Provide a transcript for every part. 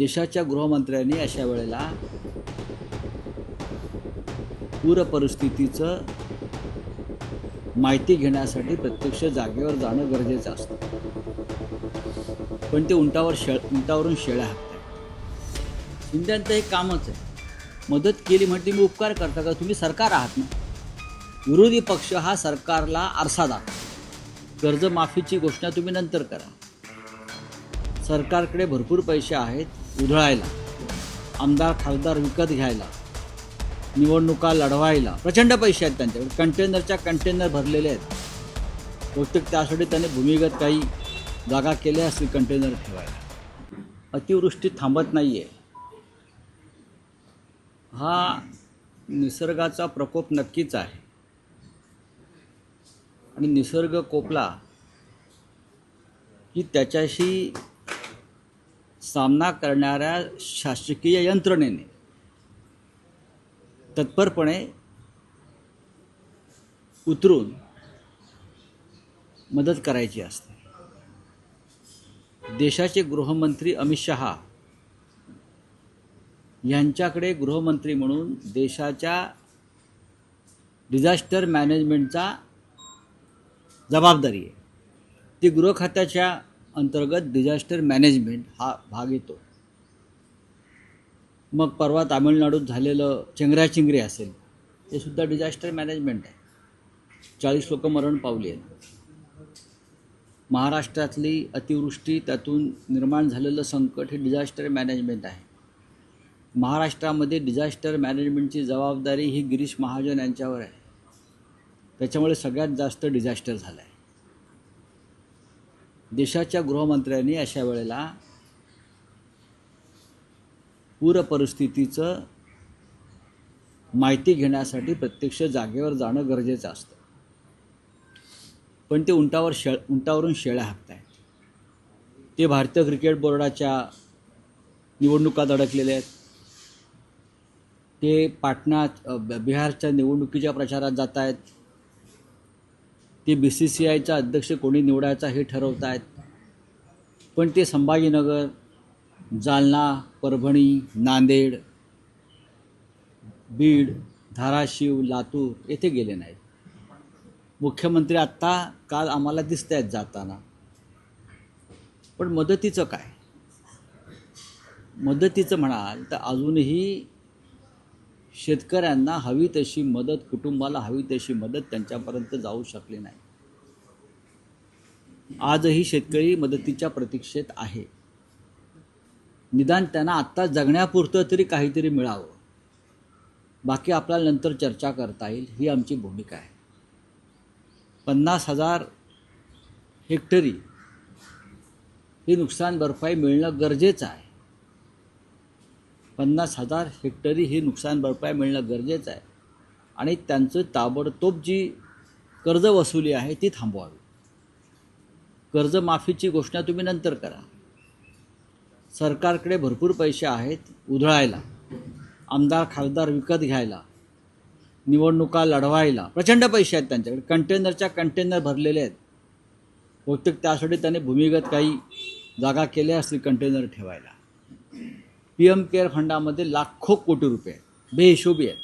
देशाच्या गृहमंत्र्यांनी अशा वेळेला पूर परिस्थितीचं माहिती घेण्यासाठी प्रत्यक्ष जागेवर जाणं गरजेचं असतं. पण ते उंटावर शेळ उंटावरून शेळ्या हाकतात. शिंद्यांचं हे कामच आहे. मदत केली म्हणते मी उपकार करता का? तुम्ही सरकार आहात ना? विरोधी पक्ष हा सरकारला आरसा दाखवा. कर्जमाफीची घोषणा तुम्ही नंतर करा. सरकारकडे भरपूर पैसे आहेत. उधळायला. आमदार खासदार विकत घ्यायला. निवडणुका लढवायला. प्रचंड पैसे आहेत त्यांच्याकडे. कंटेनरच्या कंटेनर भरलेले आहेत. बहुतेक त्यासाठी त्यांनी भूमिगत काही जागा केल्या असतील कंटेनर ठेवायला. अतिवृष्टी थांबत नाही आहे हा निसर्गाचा प्रकोप नक्कीच आहे. आणि निसर्ग कोपला की त्याच्याशी सामना करणाऱ्या शासकीय यंत्रणेने तत्परपणे उतरून मदत करायची असते. देशाचे गृहमंत्री अमित शहा यांच्याकडे गृहमंत्री म्हणून देशाच्या डिझास्टर मॅनेजमेंटचा जबाबदारी आहे. ती गृह खात्याच्या अंतर्गत डिझास्टर मॅनेजमेंट हा भाग येतो. मग परवा तामिळनाडूत झालेलं चेंगराचिंगरी असेल ते सुद्धा डिझास्टर मॅनेजमेंट आहे. चाळीस लोक मरण पावली आहेत. महाराष्ट्रातली अतिवृष्टी त्यातून निर्माण झालेलं संकट हे डिझास्टर मॅनेजमेंट आहे. महाराष्ट्रामध्ये डिझास्टर मॅनेजमेंटची जबाबदारी ही गिरीश महाजन यांच्यावर आहे. त्याच्यामुळे सगळ्यात जास्त डिझास्टर झालं आहे देशाच्या गृहमंत्र्यांनी अशा वेळेला पूर परिस्थितीचं माहिती घेण्यासाठी प्रत्यक्ष जागेवर जाणं गरजेचं असतं. पण ते उंटावर शेळ उंटावरून शेळ्या हाकत आहेत ते भारतीय क्रिकेट बोर्डाच्या निवडणुकात अडकलेले आहेत. ते पाटणात ब- बिहारच्या निवडणुकीच्या प्रचारात जात आहेत ते बी सी सी आयचा अध्यक्ष कोणी निवडायचा हे ठरवत आहेत पण ते संभाजीनगर जालना परभणी नांदेड बीड धाराशिव लातूर येथे गेले नाहीत. मुख्यमंत्री आत्ता काल आम्हाला दिसत आहेत जाताना. पण मदतीचं काय? मदतीचं म्हणाल तर अजूनही शेतकऱ्यांना हवी तशी मदत कुटुंबाला हवी तशी मदत त्यांच्यापर्यंत जाऊ शकली नाही. आजही शेतकरी मदतीच्या प्रतीक्षेत आहे. निदान त्यांना आत्ता जगण्यापुरतं तरी काहीतरी मिळावं. बाकी आपल्याला नंतर चर्चा करता येईल ही आमची भूमिका आहे. पन्नास हजार हेक्टरी ही नुकसान भरपाई मिळणं गरजेचं आहे. पन्नास हजार हेक्टरी ही नुकसान भरपाई मिळणं गरजेचं आहे. आणि त्यांचं ताबडतोब जी कर्ज वसुली आहे ती थांबवावी. कर्जमाफीची घोषणा तुम्ही नंतर करा. सरकारकडे भरपूर पैसे आहेत उधळायला. आमदार खासदार विकत घ्यायला. निवडणुका लढवायला. प्रचंड पैसे आहेत त्यांच्याकडे. कंटेनरच्या कंटेनर भरलेले आहेत. बहुतेक त्यासाठी त्याने भूमिगत काही जागा केल्या असतील कंटेनर ठेवायला. पी एम केअर फंडामध्ये लाखो कोटी रुपये आहेत. बेहिशोबी आहेत.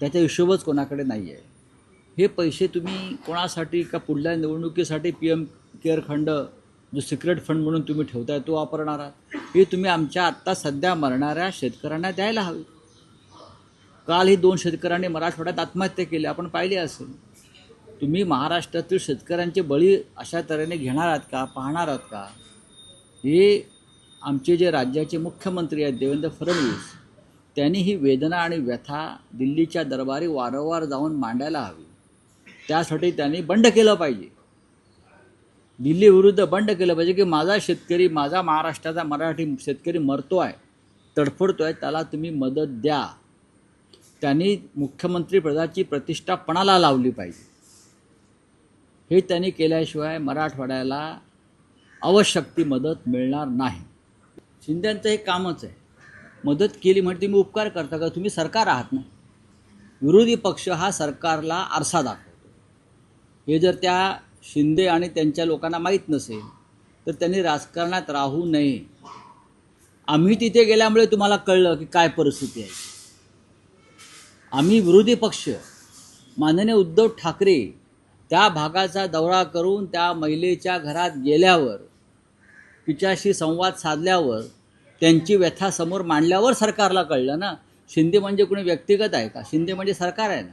त्याच्या हिशोबच कोणाकडे नाही आहे हे पैसे तुम्ही कोणासाठी का पुढल्या निवडणुकीसाठी पी एम केअर फंड जो सिक्रेट फंड म्हणून तुम्ही ठेवताय तो वापरणार आहात. हे तुम्ही आमच्या आत्ता सध्या मरणाऱ्या शेतकऱ्यांना द्यायला हवे. काल ही दोन शेतकऱ्यांनी मराठवाड्यात आत्महत्या केली. आपण पाहिली असेल. तुम्ही महाराष्ट्रातील शेतकऱ्यांचे बळी अशा तऱ्हेने घेणार आहात का? पाहणार आहात का? हे आमचे जे राज्याचे मुख्यमंत्री आहेत देवेंद्र फडणवीस त्यांनी ही वेदना आणि व्यथा दिल्लीच्या दरबारी वारंवार जाऊन मांडायला हवी. त्यासाठी त्यांनी बंड केलं पाहिजे. दिल्लीविरुद्ध बंड केलं पाहिजे की माझा शेतकरी माझा महाराष्ट्राचा मराठी शेतकरी मरतो आहे तडफडतो आहे त्याला तुम्ही मदत द्या. त्यांनी मुख्यमंत्रीपदाची प्रतिष्ठा पणाला लावली पाहिजे. हे त्यांनी केल्याशिवाय मराठवाड्याला आवश्यक ती मदत मिळणार नाही. शिंद्यांचं हे कामच आहे. मदत केली म्हणते मी उपकार करता का? तुम्ही सरकार आहात ना. विरोधी पक्ष हा सरकारला आरसा दाखवतो. हे जर त्या शिंदे आणि त्यांच्या लोकांना माहीत नसेल तर त्यांनी राजकारणात राहू नये. आम्ही तिथे गेल्यामुळे तुम्हाला कळलं की काय परिस्थिती आहे. आम्ही विरोधी पक्ष माननीय उद्धव ठाकरे त्या भागाचा दौरा करून त्या महिलेच्या घरात गेल्यावर तिच्याशी संवाद साधल्यावर त्यांची व्यथा समोर मांडल्यावर सरकारला कळलं ना? शिंदे म्हणजे कोणी व्यक्तिगत आहे का? शिंदे म्हणजे सरकार आहे ना?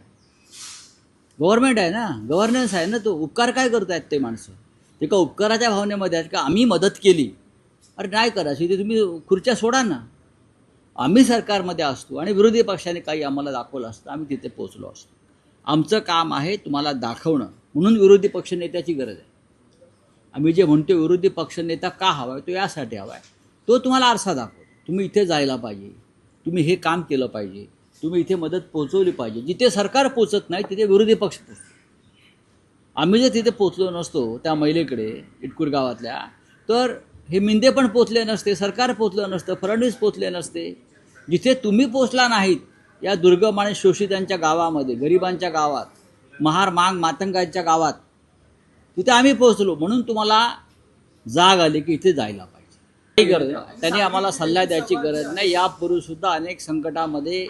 गव्हर्नमेंट आहे ना गव्हर्नन्स आहे ना तो उपकार काय करत आहेत ते माणसं? ते का उपकाराच्या भावनेमध्ये आहेत का? आम्ही मदत केली. अरे नाही करायची ते तुम्ही खुर्च्या सोडा ना. आम्ही सरकारमध्ये असतो आणि विरोधी पक्षाने काही आम्हाला दाखवलं असतं आम्ही तिथे पोचलो असतो. आमचं काम आहे तुम्हाला दाखवणं. म्हणून विरोधी पक्षनेत्याची गरज आहे. आम्ही जे म्हणतो विरोधी पक्षनेता का हवा आहे तो यासाठी हवा आहे. तो तुम्हाला आरसा दाखवतो. तुम्ही इथे जायला पाहिजे. तुम्ही हे काम केलं पाहिजे. तुम्ही इथे मदत पोचवली पाहिजे. जिथे सरकार पोचत नाही तिथे विरोधी पक्ष पोचतो आम्ही जर तिथे पोचलो नसतो त्या महिलेकडे इटकूर गावातल्या तर हे मिंदे पण पोचले नसते सरकार पोचलं नसतं फडणवीस पोचले नसते. जिथे तुम्ही पोचला नाहीत या दुर्गम आणि शोषितांच्या गावामध्ये गरिबांच्या गावात महार मांग मातंगांच्या गावात तिथे आम्ही पोहोचलो. म्हणून तुम्हाला जाग आली की इथे जायला पाहिजे. काही गरज नाही. त्यांनी आम्हाला सल्ला द्यायची गरज नाही. यापूर्वीसुद्धा अनेक संकटामध्ये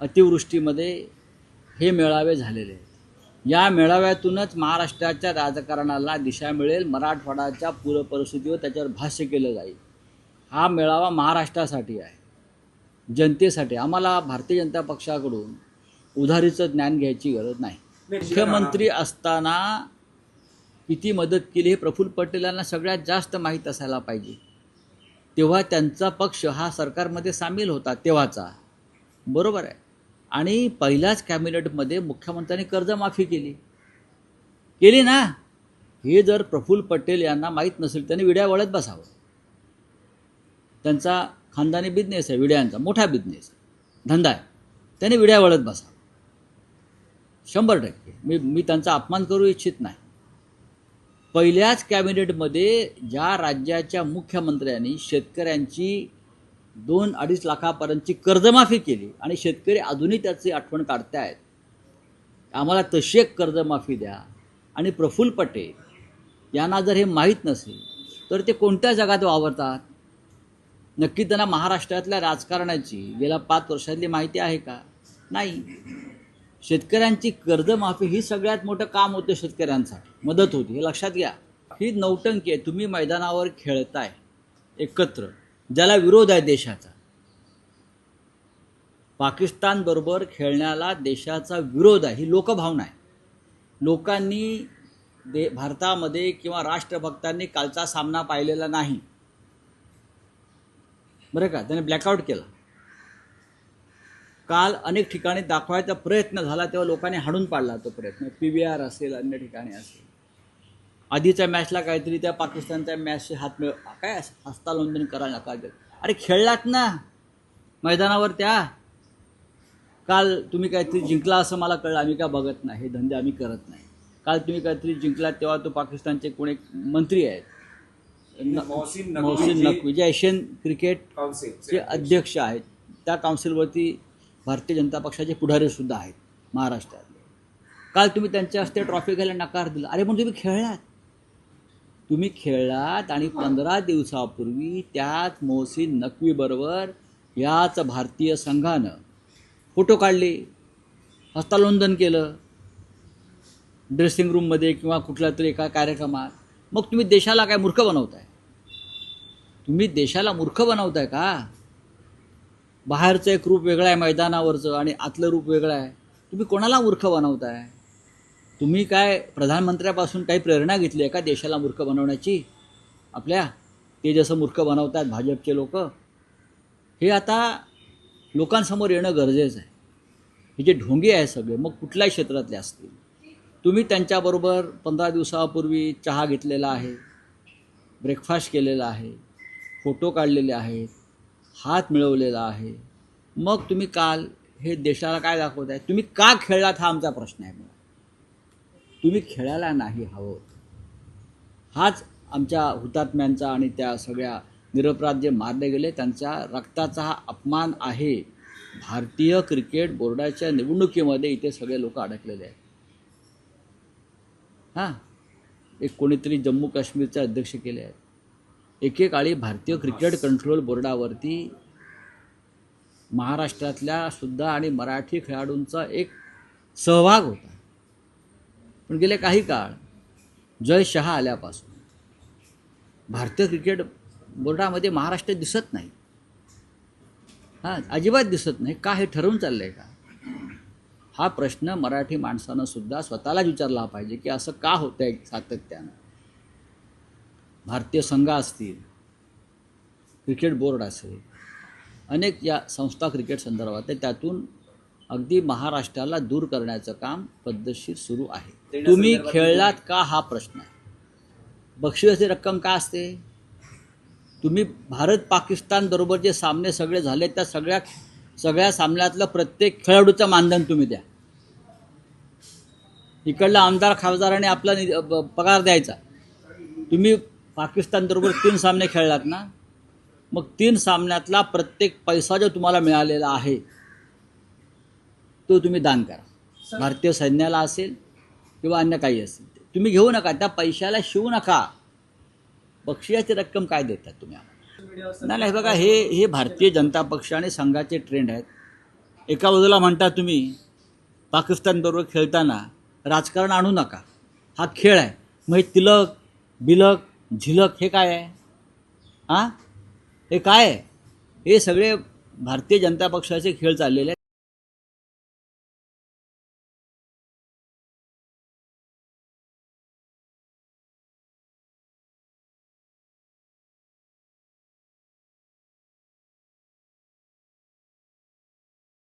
अतिवृष्टीमध्ये हे मेळावे झालेले आहेत. या मेळाव्यातूनच महाराष्ट्राच्या राजकारणाला दिशा मिळेल मराठवाड्याच्या पूरपरिस्थितीवर त्याच्यावर भाष्य केलं जाईल. हा मेळावा महाराष्ट्रासाठी आहे जनतेसाठी. आम्हाला भारतीय जनता पक्षाकडून उधारीचं ज्ञान घ्यायची गरज नाही. मुख्यमंत्री असताना किती मदत केली हे प्रफुल्ल पटेल यांना सगळ्यात जास्त माहीत असायला पाहिजे. तेव्हा त्यांचा पक्ष हा सरकारमध्ये सामील होता तेव्हाचा. बरोबर आहे. आणि पहिल्याच कॅबिनेटमध्ये मुख्यमंत्र्यांनी कर्जमाफी केली. केली ना? हे जर प्रफुल्ल पटेल यांना माहीत नसेल त्यांनी विड्या वळत बसावं. त्यांचा खानदानी बिझनेस आहे विड्यांचा मोठा बिझनेस आहे. धंदा आहे. त्याने विड्या वळत बसावं. शंभर टक्के. मी मी त्यांचा अपमान करू इच्छित नाही. पहिल्याच कॅबिनेटमध्ये ज्या राज्याच्या मुख्यमंत्र्यांनी शेतकऱ्यांची दोन अडीच लाखापर्यंतची कर्जमाफी केली आणि शेतकरी अजूनही त्याची आठवण काढतायत. आम्हाला तशी एक कर्जमाफी द्या. आणि प्रफुल्ल पटेल यांना जर हे माहीत नसेल तर ते कोणत्या जगात वावरतात? नक्की त्यांना महाराष्ट्रातल्या राजकारणाची गेल्या पाच वर्षातली माहिती आहे का? नाही. शेतकऱ्यांची कर्जमाफी ही सगळ्यात मोठं काम होतं शेतकऱ्यांसाठी. मदत होती. हे लक्षात घ्या. ही नौटंकी आहे. तुम्ही मैदानावर खेळताय. एकत्र. ज्याला विरोध आहे देशाचा. पाकिस्तानबरोबर खेळण्याला देशाचा विरोध आहे ही लोकभावना आहे. लोकांनी दे भारतामध्ये किंवा राष्ट्रभक्तांनी कालचा सामना पाहिलेला नाही. बरं का? त्याने ब्लॅकआउट केला. काल अनेक ठिकाणी दाखवायचा प्रयत्न झाला तेव्हा लोकांनी हाडून पाडला तो प्रयत्न. पी व्ही आर असेल अन्य ठिकाणी असेल. आधीच्या मॅचला काहीतरी त्या पाकिस्तानच्या मॅचचे हात मिळ काय हस्तांदोलन करायला नका देत अरे खेळलात ना. मैदानावर त्या. काल तुम्ही काहीतरी जिंकला असं मला कळलं. आम्ही काय बघत नाही. हे धंदे आम्ही करत नाही. काल तुम्ही काहीतरी जिंकलात तेव्हा तो पाकिस्तानचे कोणी मंत्री आहेत. न- मोहसिन नकवी जी- एशियन क्रिकेट काउन्सिलचे चे अध्यक्ष आहेत. त्या काउन्सिलवरती भारतीय जनता पक्षाचे पुढारी सुद्धा आहेत महाराष्ट्रातले. काल तुम्ही त्यांच्या हस्ते ट्रॉफी घ्यायला नकार दिला. अरे पण तुम्ही खेळलात. तुम्ही खेळलात आणि पंधरा दिवसापूर्वी त्याच मोहसिन नकवीबरोबर याच भारतीय संघानं फोटो काढले हस्तांदोलन केलं ड्रेसिंग रूममध्ये किंवा कुठल्या तरी एका कार्यक्रमात. मग तुम्ही देशाला काय मूर्ख बनवताय? तुम्ही देशाला मूर्ख बनवताय का? बाहेरचं एक रूप वेगळं आहे मैदानावरचं आणि आतलं रूप वेगळं आहे. तुम्ही कोणाला मूर्ख बनवताय? तुम्ही काय प्रधानमंत्र्यापासून काही प्रेरणा घेतली आहे का देशाला मूर्ख बनवण्याची? आपल्या ते जसं मूर्ख बनवतात भाजपचे लोक. हे आता लोकांसमोर येणं गरजेचं आहे. हे जे ढोंगे आहे सगळे मग कुठल्याही क्षेत्रातले असतील. तुम्ही त्यांच्याबरोबर पंधरा दिवसापूर्वी चहा घेतलेला आहे ब्रेकफास्ट केलेला आहे फोटो काढलेले आहेत हात मिळवलेला आहे. मग तुम्ही काल हे देशाला काय दाखवत आहे तुम्ही का खेळलात हा आमचा प्रश्न आहे मला तुम्ही खेळायला नाही हवं. हाच आमच्या हुतात्म्यांचा आणि त्या सगळ्या निरपराध जे मारले गेले त्यांच्या रक्ताचा हा अपमान आहे. भारतीय क्रिकेट बोर्डाच्या निवडणुकीमध्ये इथे सगळे लोक अडकलेले आहेत. हां? एक कोणीतरी जम्मू काश्मीरचे अध्यक्ष केले आहेत. एकेकाळी भारतीय क्रिकेट कंट्रोल बोर्डावरती महाराष्ट्रातल्या सुद्धा आणि मराठी खेळाडूंचा एक सहभाग होता. पण गेले काही काळ जय शहा आल्यापासून. भारतीय क्रिकेट बोर्डामध्ये महाराष्ट्र दिसत नाही. हां अजिबात दिसत नाही. का हे ठरवून चाललं आहे का? हा प्रश्न मराठी माणसानं सुद्धा स्वतःलाच विचारला पाहिजे की असं का होतं आहे सातत्यानं? भारतीय संघ असतील क्रिकेट बोर्ड असेल अनेक या संस्था क्रिकेट संदर्भात आहे त्यातून अगदी महाराष्ट्राला दूर करण्याचं काम पद्धतशीर सुरू आहे. तुम्ही खेळलात का हा प्रश्न आहे? बक्षिसाची रक्कम का असते? तुम्ही भारत पाकिस्तान बरोबर जे सामने सगळे झाले त्या सगळ्या सगळ्या सामन्यातलं प्रत्येक खेळाडूचं मानधन तुम्ही द्या. इकडला आमदार खासदाराने आपला पगार द्यायचा. तुम्ही पाकिस्तान बरोबर तीन सामने खेळलात ना? मग तीन सामन्यातला प्रत्येक पैसा जो तुम्हाला मिळालेला आहे तो तुम्ही दान करा. भारतीय सैन्याला असेल किंवा अन्य काही असेल. तुम्ही घेऊ नका त्या पैशाला शिवू नका. बक्षियाची रक्कम काय देतात तुम्ही आम्हाला? नाही नाही बघा हे हे भारतीय जनता पक्ष आणि संघाचे ट्रेंड आहेत. एका बाजूला म्हणता तुम्ही पाकिस्तानबरोबर खेळताना राजकारण आणू नका. हा खेळ आहे. मग हे तिलक बिलक झिलक हे काय आहे? हां हे काय आहे? हे सगळे भारतीय जनता पक्षाचे खेळ चाललेले आहेत.